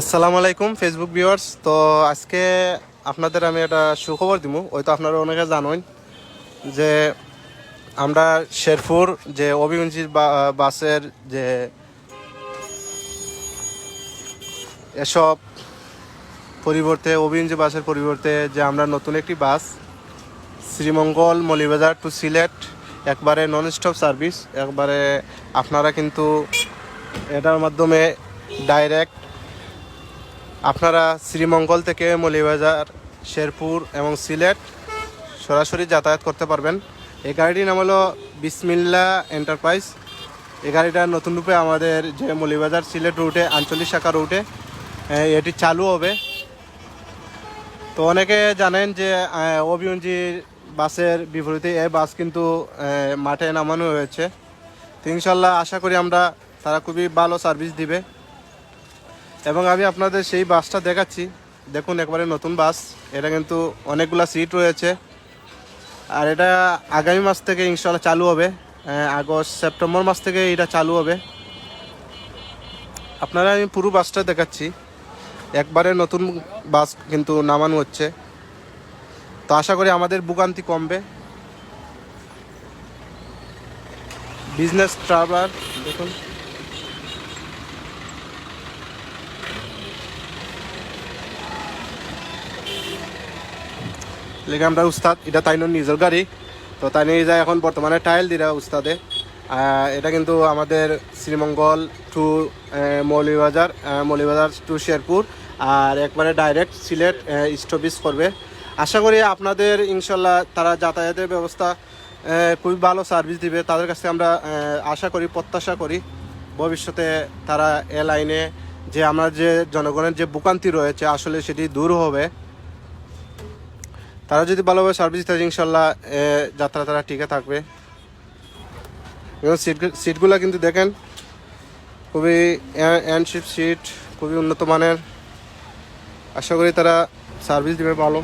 আসসালামু আলাইকুম Facebook viewers তো আজকে আপনাদের আমি একটা সুখবর দিব হয়তো আপনারা অনেকে জানেন যে আমরা শেরপুর যে অভিগঞ্জি বাসের যে এসব পরিবর্তে অভিগঞ্জি বাসের পরিবর্তে যে আমরা নতুন একটি বাস, শ্রীমঙ্গল মলিবাজার টু সিলেট, একবারে নন স্টপ সার্ভিস একবারে আপনারা কিন্তু এটার মাধ্যমে ডাইরেক্ট আপনারা শ্রীমঙ্গল থেকে মলিবাজার, শেরপুর এবং সিলেট সরাসরি যাতায়াত করতে পারবেন। এই গাড়িটির নাম হলো বিসমিল্লা এন্টারপ্রাইজ। এই গাড়িটা নতুন রূপে আমাদের যে মলিবাজার সিলেট রুটে, আঞ্চলিক শাখা রুটে এটি চালু হবে। তো অনেকে জানেন যে অভিয়ঞ্জির বাসের বিপরীতে এই বাস কিন্তু মাঠে নামানো হয়েছে। তো ইনশাল্লাহ আশা করি আমরা তারা খুবই ভালো সার্ভিস দিবে। এবং আমি আপনাদের সেই বাসটা দেখাচ্ছি। দেখুন, একবারে নতুন বাস। এটা কিন্তু অনেকগুলা সিট রয়েছে। আর এটা আগামী মাস থেকে ইনশাল্লাহ চালু হবে। আগস্ট, সেপ্টেম্বর মাস থেকে এটা চালু হবে। আপনারা আমি পুরো বাসটা দেখাচ্ছি। একবারে নতুন বাস কিন্তু নামানো হচ্ছে। তো আশা করি আমাদের ভোগান্তি কমবে। বিজনেস ট্রাভেলার দেখুন। লেগে আমরা উস্তাদ, এটা তাই নিজের গাড়ি। তো তাই নিয়ে যায় এখন বর্তমানে টাইল দিরা উস্তাদে। এটা কিন্তু আমাদের শ্রীমঙ্গল টু মৌলিবাজার মৌলিবাজার টু শেরপুর। আর একবারে ডাইরেক্ট সিলেট স্টপিস করবে। আশা করি আপনাদের ইনশাল্লাহ তারা যাতায়াতের ব্যবস্থা খুবই ভালো সার্ভিস দিবে। তাদের কাছে আমরা আশা করি, প্রত্যাশা করি। ভবিষ্যতে তারা এ লাইনে যে আমরা যে জনগণের যে ভোগান্তি রয়েছে, আসলে সেটি দূর হবে। তারা যদি ভালোভাবে সার্ভিস দেয় ইনশাল্লাহ যাত্রা তারা টিকে থাকবে। এবং সিট সিটগুলো কিন্তু দেখেন, খুবই অ্যান্ডশিপ সিট খুবই উন্নত মানের। আশা করি তারা সার্ভিস দেবে ভালো।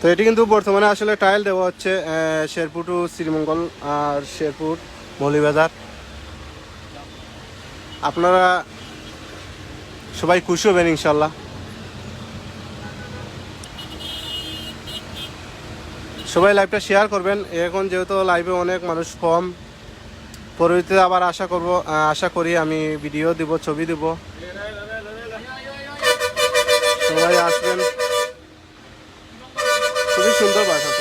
তো এটি কিন্তু বর্তমানে আসলে টাইল দেওয়া হচ্ছে শেরপুর টু শ্রীমঙ্গল আর শেরপুর মৌলিবাজার। আপনারা সবাই খুশি হবেন, ইনশাল্লাহ। সবাই লাইভটা শেয়ার করবেন। এখন যেহেতু লাইভে অনেক মানুষ কম, পরবর্তীতে আবার আশা করব আশা করি আমি ভিডিও দিব, ছবি দিব। সবাই আসবেন। খুবই সুন্দর বাস।